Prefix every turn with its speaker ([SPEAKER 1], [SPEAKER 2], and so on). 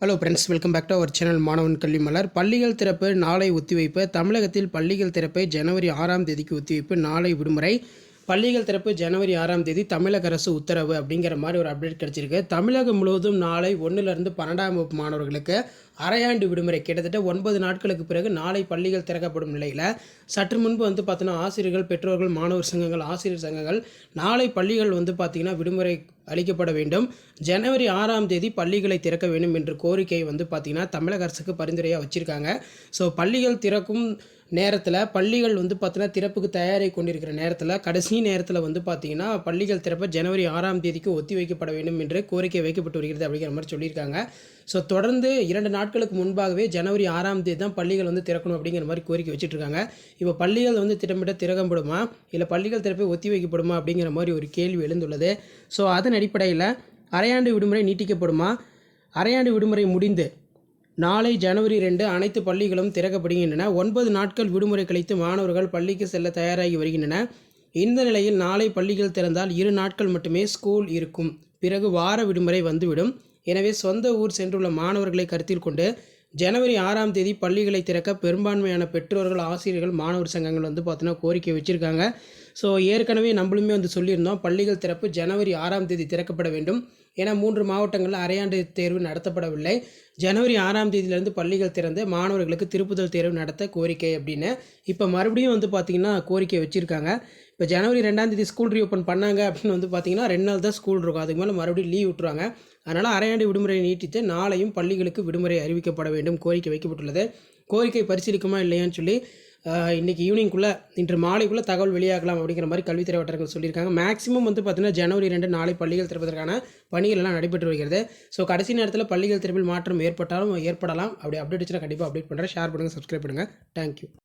[SPEAKER 1] Hello friends welcome back to our channel மாணவன் கல்வி மலர் பள்ளிகள் திறப்பு நாளை ஒத்திவைப்பு. தமிழகத்தில் பள்ளிகள் திறப்பை ஜனவரி ஆறாம் தேதிக்கு ஒத்திவைப்பு நாளை விடுமுறை. பள்ளிகள் திறப்பு ஜனவரி ஆறாம் தேதி தமிழக அரசு உத்தரவு அப்படிங்கிற மாதிரி ஒரு அப்டேட் கிடச்சிருக்கு. தமிழகம் முழுவதும் நாளை ஒன்றிலிருந்து பன்னெண்டாம் வகுப்பு மாணவர்களுக்கு அரையாண்டு விடுமுறை. கிட்டத்தட்ட ஒன்பது நாட்களுக்கு பிறகு நாளை பள்ளிகள் திறக்கப்படும் நிலையில் சற்று முன்பு வந்து பார்த்தீங்கன்னா ஆசிரியர்கள் பெற்றோர்கள் மாணவர் சங்கங்கள் ஆசிரியர் சங்கங்கள் நாளை பள்ளிகள் வந்து பார்த்திங்கன்னா விடுமுறை அளிக்கப்பட வேண்டும். ஜனவரி ஆறாம் தேதி பள்ளிகளை திறக்க வேண்டும் என்று கோரிக்கை வந்து பார்த்திங்கன்னா தமிழக அரசுக்கு பரிந்துரையாக வச்சுருக்காங்க. ஸோ பள்ளிகள் திறக்கும் நேரத்தில் பள்ளிகள் வந்து பார்த்திங்கன்னா திறப்புக்கு தயாராகி கொண்டிருக்கிற நேரத்தில் கடைசி நேரத்தில் வந்து பார்த்திங்கன்னா பள்ளிகள் திறப்ப ஜனவரி ஆறாம் தேதிக்கு ஒத்தி வைக்கப்பட வேண்டும் என்று கோரிக்கை வைக்கப்பட்டு வருகிறது அப்படிங்கிற மாதிரி சொல்லியிருக்காங்க. ஸோ தொடர்ந்து இரண்டு நாட்களுக்கு முன்பாகவே ஜனவரி ஆறாம் தேதி தான் பள்ளிகள் வந்து திறக்கணும் அப்படிங்கிற மாதிரி கோரிக்கை வச்சுட்ருக்காங்க. இப்போ பள்ளிகள் வந்து திட்டமிட்ட திறக்கப்படுமா? இல்லை பள்ளிகள் திறப்பை ஒத்தி வைக்கப்படுமா அப்படிங்கிற மாதிரி ஒரு கேள்வி எழுந்துள்ளது. ஸோ அதன் அடிப்படையில் அரையாண்டு விடுமுறை நீட்டிக்கப்படுமா? அரையாண்டு விடுமுறை முடிந்து நாளை ஜனவரி ரெண்டு அனைத்து பள்ளிகளும் திறக்கப்படுகின்றன. ஒன்பது நாட்கள் விடுமுறை கழித்து மாணவர்கள் பள்ளிக்கு செல்ல தயாராகி வருகின்றன. இந்த நிலையில் நாளை பள்ளிகள் திறந்தால் இரு நாட்கள் மட்டுமே ஸ்கூல் இருக்கும். பிறகு வார விடுமுறை வந்துவிடும். எனவே சொந்த ஊர் சென்றுள்ள மாணவர்களை கருத்தில் கொண்டு ஜனவரி ஆறாம் தேதி பள்ளிகளை திறக்க பெரும்பான்மையான பெற்றோர்கள் ஆசிரியர்கள் மாணவர் சங்கங்கள் வந்து பார்த்தீங்கன்னா கோரிக்கை வச்சுருக்காங்க. ஸோ ஏற்கனவே நம்மளுமே வந்து சொல்லியிருந்தோம் பள்ளிகள் திறப்பு ஜனவரி ஆறாம் தேதி திறக்கப்பட வேண்டும். ஏன்னா மூன்று மாவட்டங்களில் அரையாண்டு தேர்வு நடத்தப்படவில்லை. ஜனவரி ஆறாம் தேதியிலேருந்து பள்ளிகள் திறந்து மாணவர்களுக்கு திருப்புதல் தேர்வு நடத்த கோரிக்கை அப்படின்னு. இப்போ மறுபடியும் வந்து பார்த்திங்கன்னா கோரிக்கை வச்சுருக்காங்க. இப்போ ஜனவரி ரெண்டாம் தேதி ஸ்கூல் ரீஓப்பன் பண்ணாங்க அப்படின்னு வந்து பார்த்திங்கன்னா ரெண்டு நாள் தான் ஸ்கூல் இருக்கும். அதுக்கு மேலே மறுபடியும் லீவ் விட்டுருவாங்க. அதனால் அரையாண்டு விடுமுறை நீட்டித்து நாளையும் பள்ளிகளுக்கு விடுமுறை அறிவிக்கப்பட வேண்டும். கோரிக்கை வைக்கப்பட்டுள்ளது. கோரிக்கை பரிசீலிக்குமா இல்லையான்னு சொல்லி இன்றைக்கி ஈவினிங்குள்ளே இன்று மாலைக்குள்ளே தகவல் வெளியாகலாம் அப்படிங்கிற மாதிரி கல்வித்துறை வட்டாரங்கள் சொல்லியிருக்காங்க. மேக்ஸிமம் வந்து பார்த்திங்கன்னா ஜனவரி ரெண்டு நாளை பள்ளிகள் திறப்பதற்கான பணிகள் எல்லாம் நடைபெற்று வருகிறது. ஸோ கடைசி நேரத்தில் பள்ளிகள் திறப்பில் மாற்றம் ஏற்பட்டாலும் ஏற்படலாம். அப்படி அப்டேட் கண்டிப்பாக அப்டேட் பண்ணுறேன் ஷேர் பண்ணுங்கள் சப்ஸ்கிரைப் பண்ணுங்கள் தேங்க்யூ